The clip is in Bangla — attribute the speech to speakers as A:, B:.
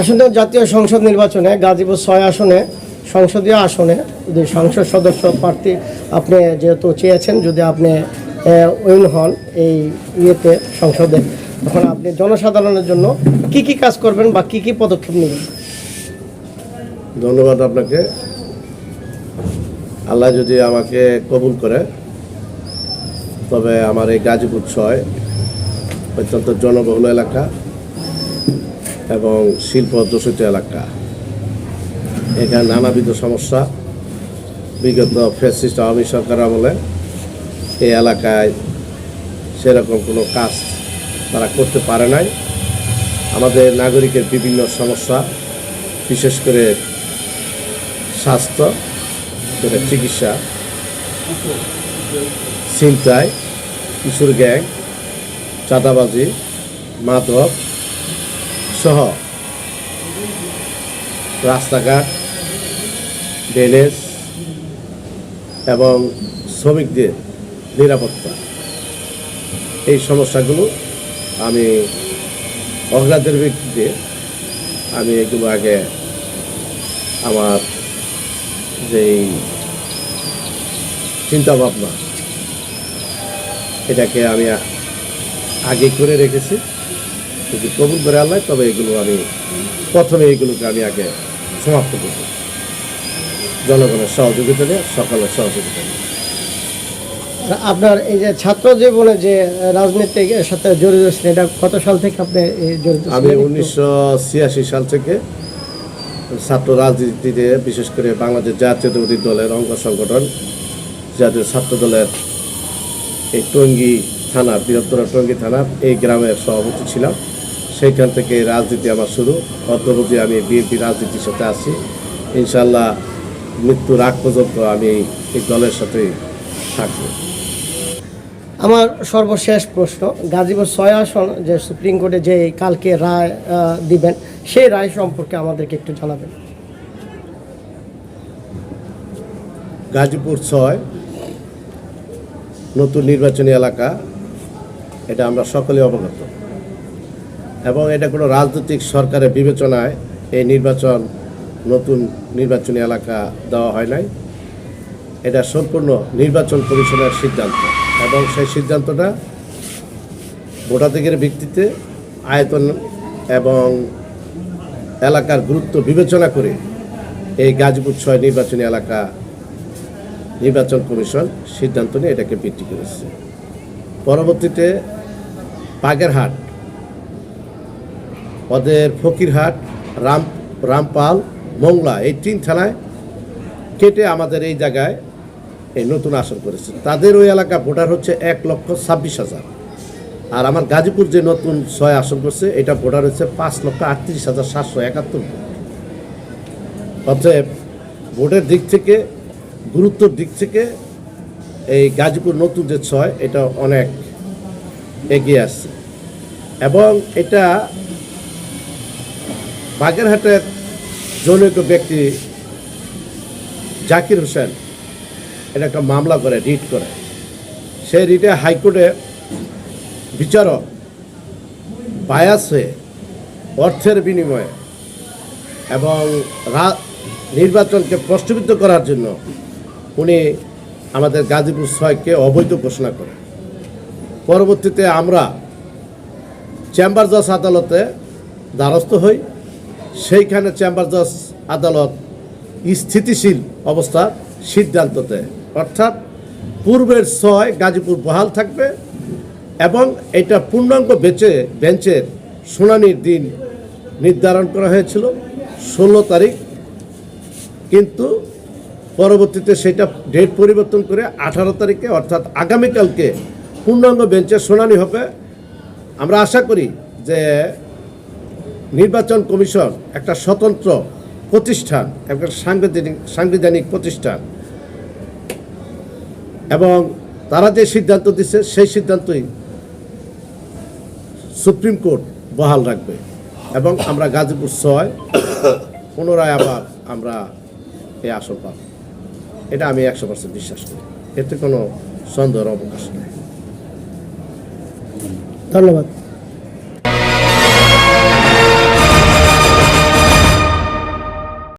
A: আসন্ন জাতীয় সংসদ নির্বাচনে গাজীপুর ছয় আসনে, সংসদীয় আসনে যদি সংসদ সদস্য প্রার্থী আপনি যেহেতু চেয়েছেন, যদি আপনি উইন হন এই ইয়েতে সংসদে, তখন আপনি জনসাধারণের জন্য কি কি কাজ করবেন বা কি কি পদক্ষেপ নেবেন?
B: ধন্যবাদ আপনাকে। আল্লাহ যদি আমাকে কবুল করে, তবে আমার এই গাজীপুর ছয় অত্যন্ত জনবহুল এলাকা। এবং শিল্প দূষিত এলাকা। এখানে নানাবিধ সমস্যা। বিগত ফ্যাসিস্ট আওয়ামী সরকার আমলে এই এলাকায় সেরকম কোনো কাজ তারা করতে পারে নাই। আমাদের নাগরিকের বিভিন্ন সমস্যা, বিশেষ করে স্বাস্থ্য যেটা চিকিৎসা, ছিনতাই, কিশোর গ্যাং, চাঁদাবাজি, মাদক সহ রাস্তাঘাট, ড্রেনেজ এবং শ্রমিকদের নিরাপত্তা। এই সমস্যাগুলো আমি অগ্রাধিকার ভিত্তিতে আমি এগুলো আগে আমার যেই চিন্তা ভাবনা এটাকে আমি আগে করে রেখেছি। যদি কবুল করে আল্লাহ তবে এগুলো আমি প্রথমে এগুলোকে আমি আগে সমাপ্ত করব। জনগণের সহযোগিতা নিয়ে সকালের সহযোগিতা নিয়ে।
A: আপনার এই যে ছাত্র জীবনে যে রাজনীতির সাথে জড়িত ছিলেন এটা কত সাল থেকে আপনি জড়িত
B: আমি উনিশশো ছিয়াশি সাল থেকে ছাত্র রাজনীতিতে বিশেষ করে বাংলাদেশ জাতীয়তাবাদী দলের অঙ্গ সংগঠন জাতীয় ছাত্র দলের এই টঙ্গী থানা বৃহত্তর টঙ্গী থানার এই গ্রামের সভাপতি ছিলাম। সেইখান থেকে রাজনীতি আমার শুরু। অদ্যবধি আমি বিএনপি রাজনীতির সাথে আছি। ইনশাল্লাহ মৃত্যুর আগ পর্যন্ত আমি এই দলের সাথেই থাকব।
A: আমার সর্বশেষ প্রশ্ন গাজীপুর ছয় আসন যে সুপ্রিম কোর্টে যে কালকে রায় দিবেন সেই রায় সম্পর্কে আমাদেরকে একটু জানাবেন।
B: গাজীপুর ছয় নতুন নির্বাচনী এলাকা এটা আমরা সকলে অবগত। এবং এটা কোনো রাজনৈতিক সরকারের বিবেচনায় এই নির্বাচন, নতুন নির্বাচনী এলাকা দেওয়া হয় নাই। এটা সম্পূর্ণ নির্বাচন কমিশনের সিদ্ধান্ত এবং সেই সিদ্ধান্তটা ভোটাধিকারের ভিত্তিতে আয়তন এবং এলাকার গুরুত্ব বিবেচনা করে এই গাজীপুর ছয় নির্বাচনী এলাকা নির্বাচন কমিশন সিদ্ধান্ত নিয়ে এটাকে বৃদ্ধি করেছে। পরবর্তীতে বাগেরহাট ওদের ফকিরহাট, রাম, রামপাল, মংলা, এই তিন থানায় কেটে আমাদের এই জায়গায় এই নতুন আসন করেছে। তাদের ওই এলাকা ভোটার হচ্ছে এক লক্ষ ছাব্বিশ হাজার। আর আমার গাজীপুর যে নতুন ছয় আসন করছে, এটা ভোটার হচ্ছে পাঁচ লক্ষ আটত্রিশ হাজার সাতশো একাত্তর অতএব ভোটের দিক থেকে, গুরুত্বর দিক থেকে এই গাজীপুর নতুন যে ছয়, এটা অনেক এগিয়ে আসছে। এবং এটা বাগেরহাটের জনৈক ব্যক্তি জাকির হোসেন, এটা একটা মামলা করে, রিট করে। সেই রিটে হাইকোর্টে বিচারক বায়াস হয়ে অর্থের বিনিময়ে এবং নির্বাচনকে প্রশ্নবিদ্ধ করার জন্য উনি আমাদের গাজীপুর ছয়কে অবৈধ ঘোষণা করেন। পরবর্তীতে আমরা চেম্বার জজ আদালতে দ্বারস্থ হই। সেইখানে চেম্বার জজ আদালত স্থিতিশীল অবস্থা সিদ্ধান্ততে। অর্থাৎ পূর্বের ছয় গাজীপুর বহাল থাকবে এবং এটা পূর্ণাঙ্গ বেঁচে, বেঞ্চের শুনানির দিন নির্ধারণ করা হয়েছিল ষোলো তারিখ। কিন্তু পরবর্তীতে সেটা ডেট পরিবর্তন করে আঠারো তারিখে, অর্থাৎ আগামীকালকে পূর্ণাঙ্গ বেঞ্চের শুনানি হবে। আমরা আশা করি যে নির্বাচন কমিশন একটা স্বতন্ত্র প্রতিষ্ঠান, একটা সাংবিধানিক সাংবিধানিক প্রতিষ্ঠান। এবং তারা যে সিদ্ধান্ত দিচ্ছে সেই সিদ্ধান্তই সুপ্রিম কোর্ট বহাল রাখবে। এবং আমরা গাজীপুর ছয় পুনরায় আবার আমরা এই আসন পাব। এটা আমি একশো পার্সেন্ট বিশ্বাস করি। এতে কোনো সন্দেহের অবকাশ নেই।
A: ধন্যবাদ।